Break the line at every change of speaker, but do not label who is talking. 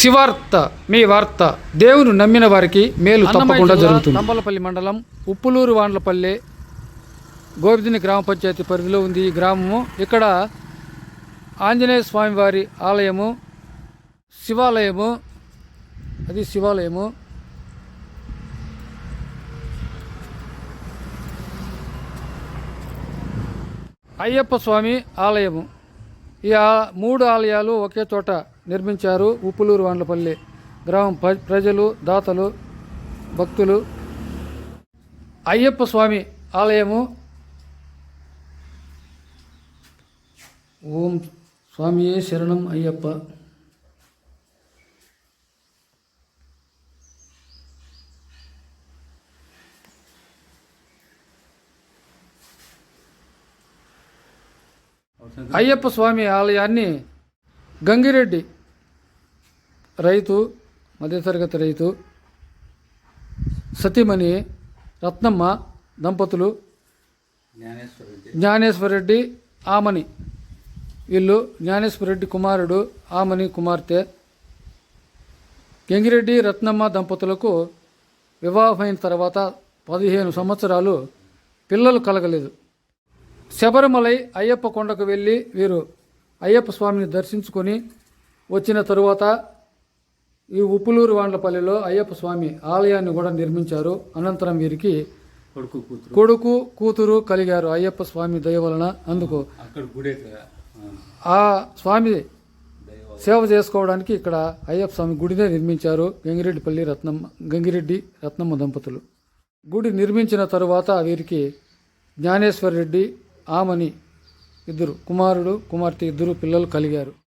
శివార్త మీ వార్త దేవుని నమ్మిన వారికి మేలు తప్పకుండా జరుగుతుంది. తంబలపల్లి మండలం ఉప్పులూరు వాండ్లపల్లి గోవిందుని గ్రామ పంచాయతీ పరిధిలో ఉంది ఈ గ్రామము. ఇక్కడ ఆంజనేయ స్వామి వారి ఆలయము శివాలయము అది శివాలయము. అయ్యప్ప స్వామి ఆలయము. ఈ మూడు ఆలయాలు ఒకే చోట నిర్మించారు ఉప్పులూరు వాండ్లపల్లి గ్రామం ప్రజలు దాతలు భక్తులు. అయ్యప్ప స్వామి ఆలయము. ఓం స్వామియే శరణం అయ్యప్ప. అయ్యప్ప స్వామి ఆలయాన్ని గంగిరెడ్డి రైతు మధ్యతరగతి రైతు సతీమణి రత్నమ్మ దంపతులు జ్ఞానేశ్వరరెడ్డి ఆమని. వీళ్ళు జ్ఞానేశ్వరరెడ్డి కుమారుడు ఆమని కుమార్తె. గంగిరెడ్డి రత్నమ్మ దంపతులకు వివాహమైన తర్వాత పదిహేను సంవత్సరాలు పిల్లలు కలగలేదు. శబరిమలై అయ్యప్ప కొండకు వెళ్ళి వీరు అయ్యప్ప స్వామిని దర్శించుకొని వచ్చిన తరువాత ఈ ఉప్పులూరు వాండ్లపల్లిలో అయ్యప్ప స్వామి ఆలయాన్ని కూడా నిర్మించారు. అనంతరం వీరికి
కొడుకు కూతురు.
కొడుకు కూతురు కలిగారు అయ్యప్ప స్వామి దయ వలన. అందుకు ఆ స్వామి సేవ చేసుకోవడానికి ఇక్కడ అయ్యప్ప స్వామి గుడినే నిర్మించారు. గంగిరెడ్డిపల్లి రత్నమ్మ గంగిరెడ్డి రత్నమ్మ దంపతులు. గుడి నిర్మించిన తరువాత వీరికి జ్ఞానేశ్వర రెడ్డి ఆమని ఇద్దరు కుమారుడు కుమార్తె ఇద్దరు పిల్లలు కలిగారు.